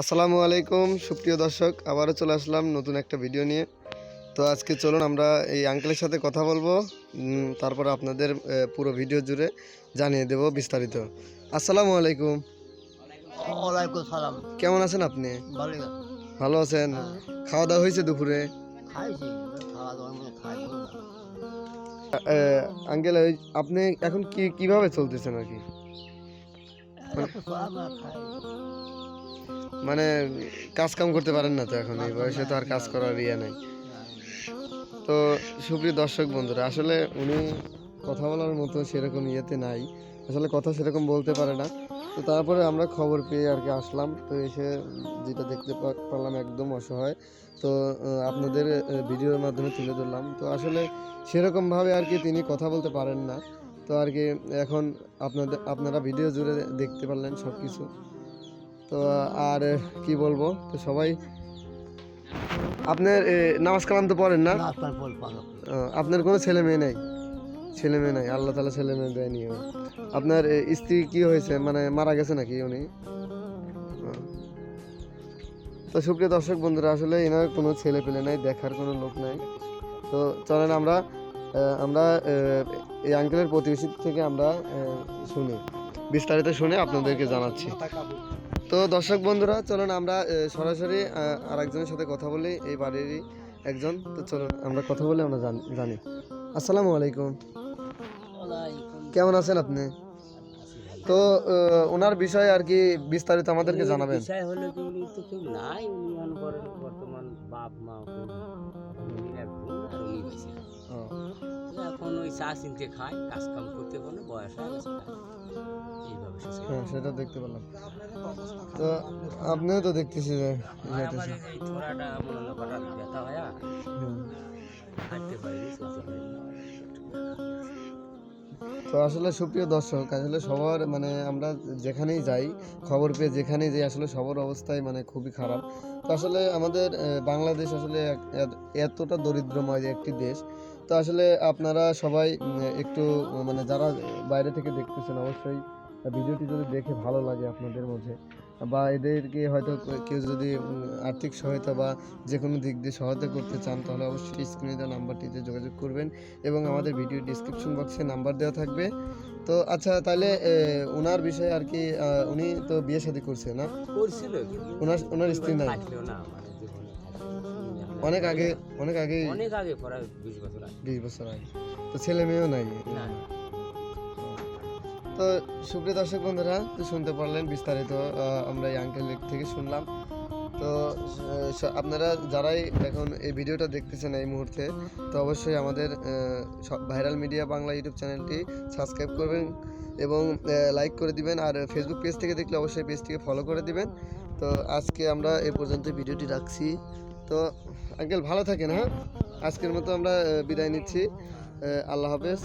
আসসালামু আলাইকুম সুপ্রিয় দর্শক আবারও চলে আসলাম নতুন একটা ভিডিও নিয়ে। তো আজকে চলুন আমরা এই আঙ্কেলের সাথে কথা বলব তারপর আপনাদের পুরো ভিডিও জুড়ে জানিয়ে দেব বিস্তারিত। আসসালামু আলাইকুম। ওয়ালাইকুম সালাম। কেমন আছেন আপনি? ভালো আছেন? খাওয়া দাওয়া হয়েছে দুপুরে? আঙ্কেল আপনি এখন কি কীভাবে চলতেছেন আর কি? মানে কাজ কাম করতে পারেন না তো এখন, এই বয়সে তো আর কাজ করার ইয়ে নাই। তো সুপ্রিয় দর্শক বন্ধুরা, আসলে উনি কথা বলার মতো সেরকম ইয়েতে নাই, আসলে কথা সেরকম বলতে পারে না। তো তারপরে আমরা খবর পেয়ে আর কি আসলাম, তো এসে যেটা দেখতে পারলাম একদম অসহায়। তো আপনাদের ভিডিওর মাধ্যমে তুলে ধরলাম। তো আসলে সেরকমভাবে আর কি তিনি কথা বলতে পারেন না। তো আর কি এখন আপনাদের, আপনারা ভিডিও জুড়ে দেখতে পারলেন সব কিছু তো আর কি বলব? তো সবাই আপনার নামাজ কালাম তো পড়েন না আপনার কোনো ছেলে মেয়ে নেই? ছেলে মেয়ে নাই আল্লাহ তালা ছেলে মেয়ে দেয়নি। আপনার স্ত্রী কি হয়েছে? মানে মারা গেছে নাকি উনি? তো সুপ্রিয় দর্শক বন্ধুরা আসলে এনার কোনো ছেলে পেলে নাই দেখার কোনো লোক নাই। তো চলেন আমরা আমরা এই আঙ্কেলের প্রতিবেশী থেকে আমরা শুনি। বিস্তারিত শুনে আপনাদেরকে জানাচ্ছি। তো দর্শক বন্ধুরা চলুন আমরা সরাসরি আহ, আরেকজনের সাথে কথা বলি এই বাড়িরই একজন। তো চলুন আমরা কথা বলে আমরা জান- আসসালামু আলাইকুম। কেমন আছেন আপনি? তো ওনার বিষয়ে আর কি বিস্তারিত আমাদেরকে জানাবেন? বিষয় হলো কি উনি তো কেউ নাই উনি মনে করেন বর্তমান বাপ মা উনি এক বোন আর উনি বেঁচে ও, তো এখন ওই চা চিনতে খায় কাজ কাম করতে কোনো বয়স হয়ে গেছে হ্যাঁ সেটা দেখতে পেলাম। তো আপনিও তো দেখতেছি যে হঠাৎ ব্যথা হয় হাঁটতে তো আসলে সুপ্রিয় দর্শক আসলে সবার মানে আমরা যেখানেই যাই খবর পেয়ে যেখানেই যাই আসলে সবার অবস্থাই মানে খুবই খারাপ। তো আসলে আমাদের বাংলাদেশ আসলে এতটা দরিদ্রময় একটি দেশ। তো আসলে আপনারা সবাই একটু মানে যারা বাইরে থেকে দেখতেছেন অবশ্যই ভিডিওটি যদি দেখে ভালো লাগে আপনাদের মধ্যে বা এদেরকে হয়তো কেউ যদি আর্থিক সহায়তা বা যে কোনো দিক দিয়ে সহায়তা করতে চান তাহলে অবশ্যই স্ক্রিনে দেওয়া নাম্বারটিতে যোগাযোগ করবেন এবং আমাদের ভিডিও ডিসক্রিপশন বক্সে নাম্বার দেওয়া থাকবে। তো আচ্ছা তাহলে ওনার বিষয়ে আর কি উনি তো বিয়ে শাদী করছে না? ওনার ওনার স্ত্রী নাই না আমার জীবনে থাকলেও না। অনেক আগে অনেক আগে অনেক আগে বিশ বছর আগে। বিশ বছর আগে। তো ছেলে মেয়েও নাই? না। তো সুপ্রিয় দর্শক বন্ধুরা, তো শুনতে পারলেন বিস্তারিত আমরা এই আঙ্কেল থেকে শুনলাম। তো আপনারা যারাই এখন এই ভিডিওটা দেখতেছেন এই মুহূর্তে, তো অবশ্যই আমাদের ভাইরাল মিডিয়া বাংলা ইউটিউব চ্যানেলটি সাবস্ক্রাইব করবেন এবং লাইক করে দিবেন, আর ফেসবুক পেজ থেকে দেখলে অবশ্যই পেজটিকে ফলো করে দিবেন। তো আজকে আমরা এ পর্যন্ত ভিডিওটি রাখছি। তো আঙ্কেল ভালো থাকেন হ্যাঁ? আজকের মতো আমরা বিদায় নিচ্ছি। আল্লাহ হাফেজ।